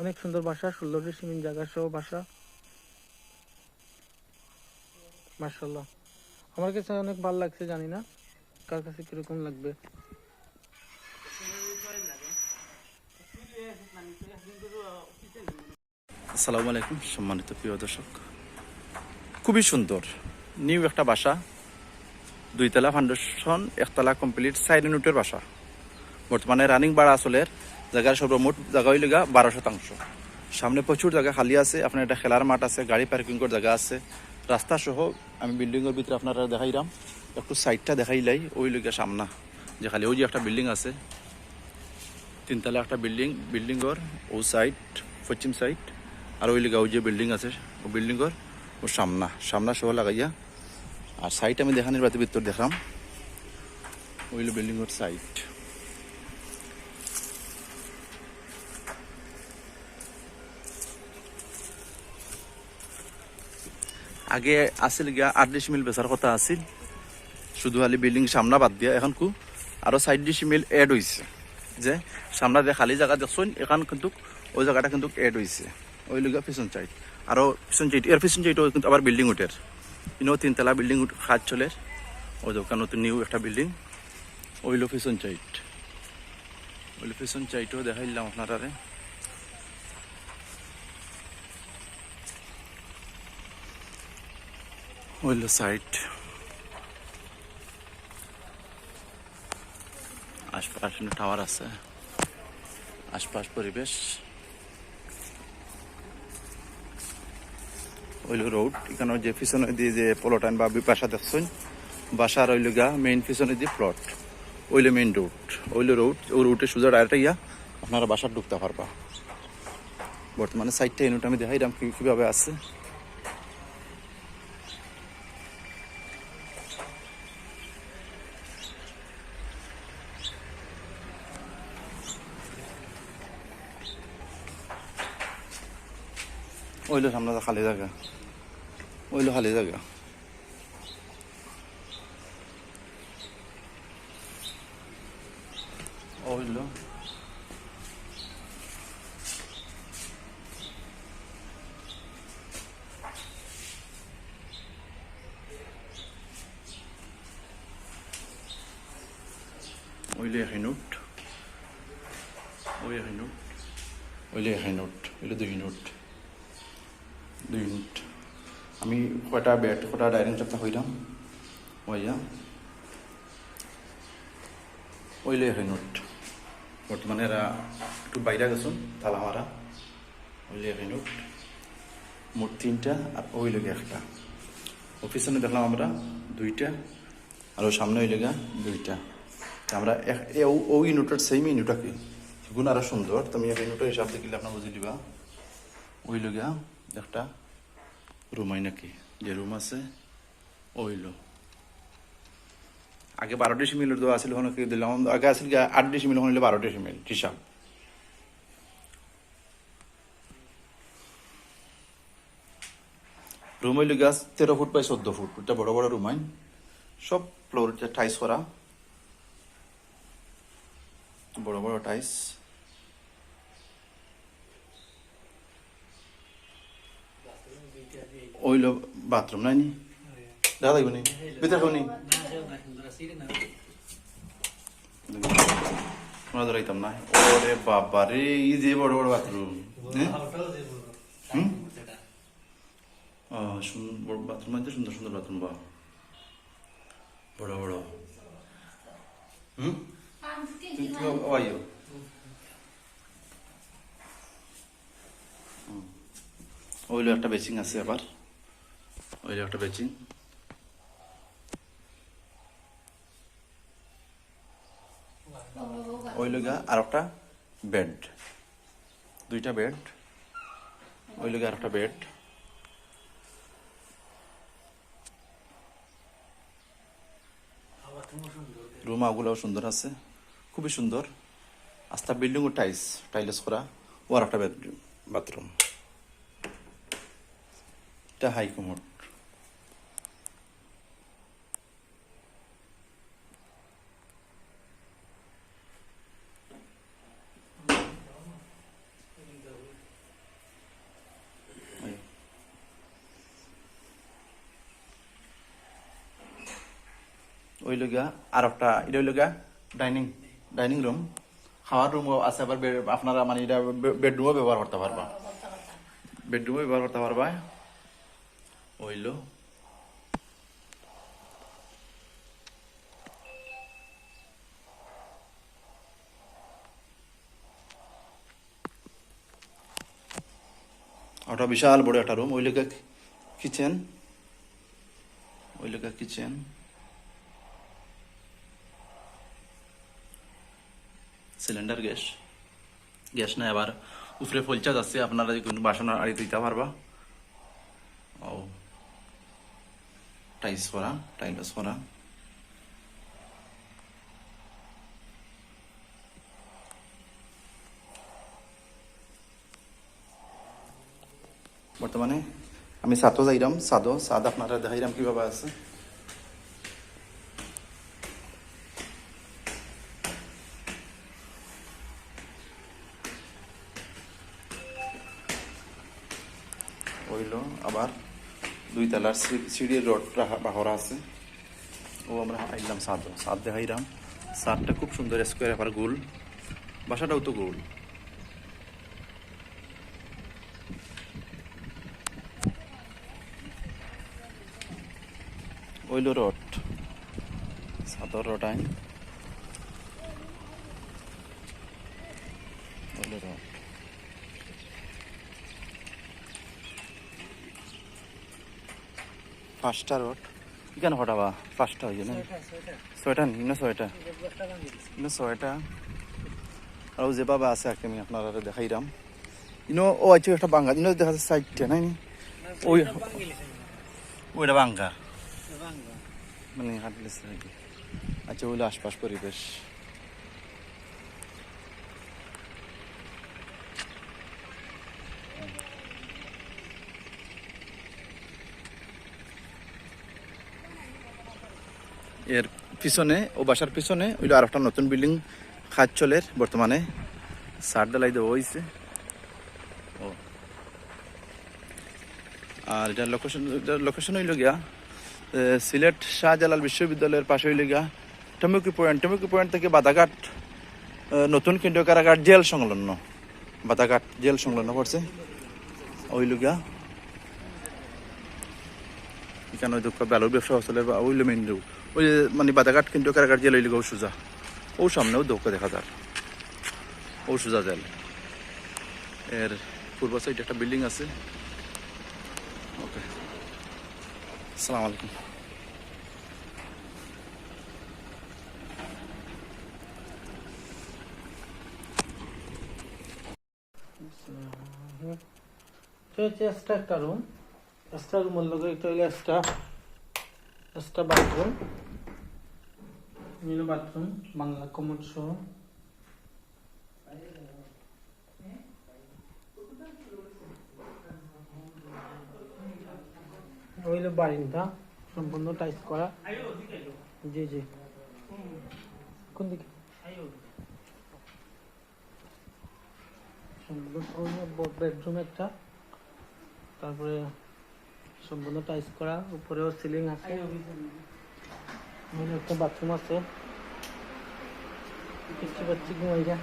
অনেক সুন্দর বাসা ষোলোটি সিমিন জায়গা সহ বাসা। মার্শাল্লাহ আমার কাছে অনেক ভালো লাগছে, জানি না। কার কাছে কীরকম লাগবে? আসসালামু আলাইকুম, সম্মানিত প্রিয় দর্শক। খুবই সুন্দর, নিউ একটা বাসা। দুইতলা ফাউন্ডেশন একতলা কমপ্লিট সাইড ইউনিটের বাসা। বর্তমানে রানিং বাড়া আসলের জায়গার সর্বমোট জায়গা হইল গা বারো শতাংশ। সামনে প্রচুর জায়গা খালি আছে, আপনার একটা খেলার মাঠ আছে, গাড়ি পার্কিং করার জায়গা আছে। রাস্তা সহ আমি বিল্ডিংয়ের ভিতরে আপনারা দেখাইলাম। একটু সাইডটা দেখাইলাই, ওই লোকের সামনা, যে খালি ওই যে একটা বিল্ডিং আছে। তিনতলা একটা বিল্ডিং বিল্ডিংর ও সাইড পশ্চিম সাইড আর ওই লিগা ওই যে বিল্ডিং আছে, ও বিল্ডিংর ও সামনা সামনা সহ লাগাইয়া। আর সাইড আমি দেখানোর বাতি ভিতর দেখলাম। ওই বিল্ডিংর সাইড আগে আসিল গিয়া আট ডিসমিল বেচার কথা আছিল। শুধু খালি বিল্ডিং সামনা বাদ দিয়া। এখন কু আরও সাইড ডিসমিল এড হয়েছে যে সামনা যে খালি জায়গা দেখছেন এখান কিন্তু ওই জায়গাটা কিন্তু এড হয়েছে ওই লগা পিছন সাইড আরও পিছন সাইড এর পিছন সাইড কিন্তু আবার বিল্ডিং উঠের ইনো তিনতলা বিল্ডিং খাজ চলের ওই দোকান নতুন নিউ একটা বিল্ডিং ওইলো পিছন সাইড ওইলো পিছন সাইডও দেখাইলাম আপনারা ওইলো সাইড। আশপাশ টাওয়ার আছে। আশপাশ পরিবেশ। ওইল রোড, এখানে যে পিছনে দিয়ে যে পলটান বা বাসা দেখছেন বাসার ওইল গা মেইন পিছনে দিয়ে প্লট ওইলে মেইন রোড ওইল রোড ওই রুটে সোজা ডাইরেক্ট ইয়া আপনারা বাসার ঢুকতে পারবা। বর্তমানে সাইডটা ইউনিট আমি দেখাইলাম কীভাবে আছে। ওইলো সামনে খালি জায়গা। ওইলো খালি জায়গা। ওইলো। ওইলে হাইনুট ওই হাইনুট ওইলে হাইনুট ওইলে দুই নোট। দুই মিনিট। আমি কয়টা বেড কয়টা ডাইনিং টেবিল হইলাম? ওইয়া। ওইলে হয় নোট। বর্তমানে এরা একটু বাইরে গেছুন তালা মারা ওইলে হয় নোট। মোট তিনটা আর ওই লেগে একটা। অফিসে দেখলাম আমরা দুইটা, আর সামনে ওই লেগা দুইটা। আমরা এক- ওই ইউনিটের সেম ইউনিটটা কি? সেগুলো আরও সুন্দর। তুমি এই ইউনিটের হিসাব দেখিলে আপনার বুঝে দিবা। ওই লগা একটা রুম হয় নাকি? যে রুম আছে ওইলো আগে বারো ডিসিমিল দেওয়া আছিল ওখানে দিলাম? আগে আছিল আট ডিসিমিল ওখানে বারো ডিসিমিল হিসাব রুম হইল গাছ তেরো ফুট বাই চোদ্দ ফুট। এটা বড় বড় রুম হয়। সব ফ্লোর টাইস করা। বড় বড় টাইস ওইলো বাথরুম নাই নি দেখা লাগবে নি ভিতরে কেউ নি শোনা ধরাইতাম না ওরে বাবা রে এই যে বড় বড় বাথরুম হুম সুন্দর বাথরুম আছে সুন্দর সুন্দর বাথরুম বা বড় বড় হুম আইও ওইলো একটা বেচিং আছে আবার ওইলো একটা বেচিং। ওই লগা আর একটা বেড দুইটা বেড ওই লগা আর একটা বেড রুম ওগুলোও সুন্দর আছে। খুবই সুন্দর। আস্তা বিল্ডিং ও টাইলস টাইলস করা। ও আর একটা বাথরুম এটা হাই কমোড ওই লগা আর একটা এটা হইল গা ডাইনিং ডাইনিং রুম। খাওয়ার রুম আছে, আবার আপনারা মানে এটা বেডরুমও ব্যবহার করতে পারবা। বেডরুমও ব্যবহার করতে পারবা। হইল ওটা বিশাল বড় একটা রুম ওই লেগে কিচেন ওই লেগে কিচেন সিলিন্ডার গ্যাস। গ্যাস না এবার উপরে ফলচা যাচ্ছে, আপনারা যে কোনো বাসন আড়ি দিতে পারবা। ও। টাইলস করা টাইলস করা বর্তমানে আমি সাতো যাইরাম সাদো সাদ আপনারা দেখাইরাম কীভাবে আছে। হইল। আবার দুই তলার সিঁড়ির রড বাহরা আছে। ও আমরা আইলাম সাদো সাদ দেখাইরাম সাদটা খুব সুন্দর স্কোয়ার আবার গোল। বাসাটাও তো গোল। ওইল রড। সাদর রড আইন। রড। পাঁচটা রড। কেন হটাবা পাঁচটা হয়েছে না? ছয়টা নি? না ছয়টা? না ছয়টা। আর যে বাবা আছে আজকে আমি আপনারা দেখাইরাম ইনো ও আছে একটা বাঙ্গা ইনো দেখা যাচ্ছে চারটে নাই? ওই ওইটা বাঙ্গা মানে হাঁটলেছে নাকি? আচ্ছা ওইলো আশপাশ পরিবেশ। এর পিছনে ও বাসার পিছনে ওইলো আর একটা নতুন বিল্ডিং কাজ চলের বর্তমানে সার ডালাই দেওয়া হয়েছে ও। আর এটা লোকেশন লোকেশন হইল গিয়া সিলেট শাহজালাল বিশ্ববিদ্যালয়ের পাশে হইল গিয়া টমেকি পয়েন্ট। টমেকি পয়েন্ট থেকে বাদাঘাট নতুন কেন্দ্রীয় কারাঘাট জেল সংলগ্ন। বাদাঘাট জেল সংলগ্ন পড়ছে। গিয়া এখানে ওই দুঃখ বেলোর ব্যবসা হস্তলের বা ওইল রোড ওই মানে বাদাঘাট কিন্তু কারাগার জেল হইল সোজা ও সামনেও দোক দেখা যার ও সোজা জেল। এর পূর্ব সাইডে একটা বিল্ডিং আছে। ওকে। আসসালামু আলাইকুম। একটা রুম এক্সট্রা রুমের লগে এটা হইল extra extra bathroom mini bathroom Bangla commode সহ। হইল বারিন্দা, সম্পূর্ণ টাইস করা। জি জি। কোন দিকে? বেডরুম একটা। তারপরে সম্পূর্ণ টাইস করা, উপরেও সিলিং আছে। এখানে একটা বাথরুম আছে দেখতে পাচ্ছি ঘুমাইরা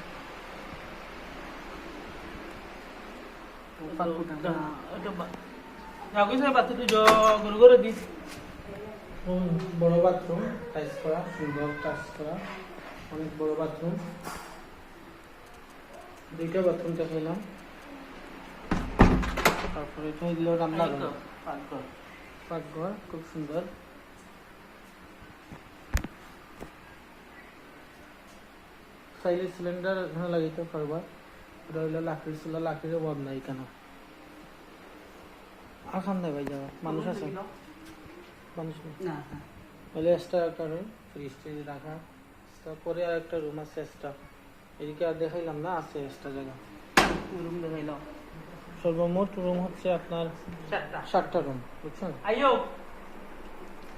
বড় বাথরুম টাইস করা সুন্দর টাইস করা অনেক বড় বাথরুম দুইটা বাথরুম দেখাইলাম তারপরে এটা হইল রান্নাঘর পাকঘর খুব সুন্দর চাইলে সিলিন্ডার এখানে লাগাইতে পারবা এটা হইল লাকড়ির চুলা লাকড়ির অভাব নাই কেন? আর খান দেয় ভাই যাওয়া মানুষ আছে? মানুষ নেই? হলে এক্সট্রা একটা রুম ফ্রিজ ট্রিজ রাখা। তারপরে আর একটা রুম আছে এক্সট্রা এদিকে আর দেখাইলাম না আছে এক্সট্রা জায়গা। রুম দেখাইলো। সর্বমোট রুম হচ্ছে আপনার সাতটা রুম বুঝছেন?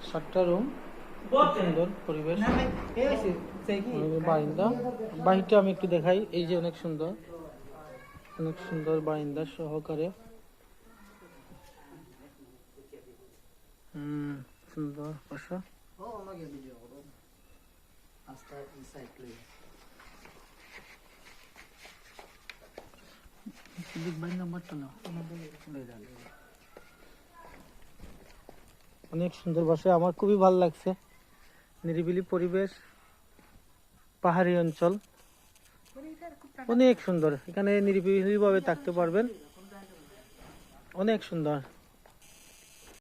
সাতটা রুম খুব সুন্দর পরিবেশ। বারিন্দা। বাহিরটা আমি একটু দেখাই। এই যে অনেক সুন্দর। অনেক সুন্দর বারিন্দা সহকারে। হুম, সুন্দর বাসা অনেক সুন্দর বাসা আমার খুবই ভালো লাগছে। নিরিবিলি পরিবেশ। পাহাড়ি অঞ্চল। অনেক সুন্দর। এখানে নিরিবিলি ভাবে থাকতে পারবেন। অনেক সুন্দর।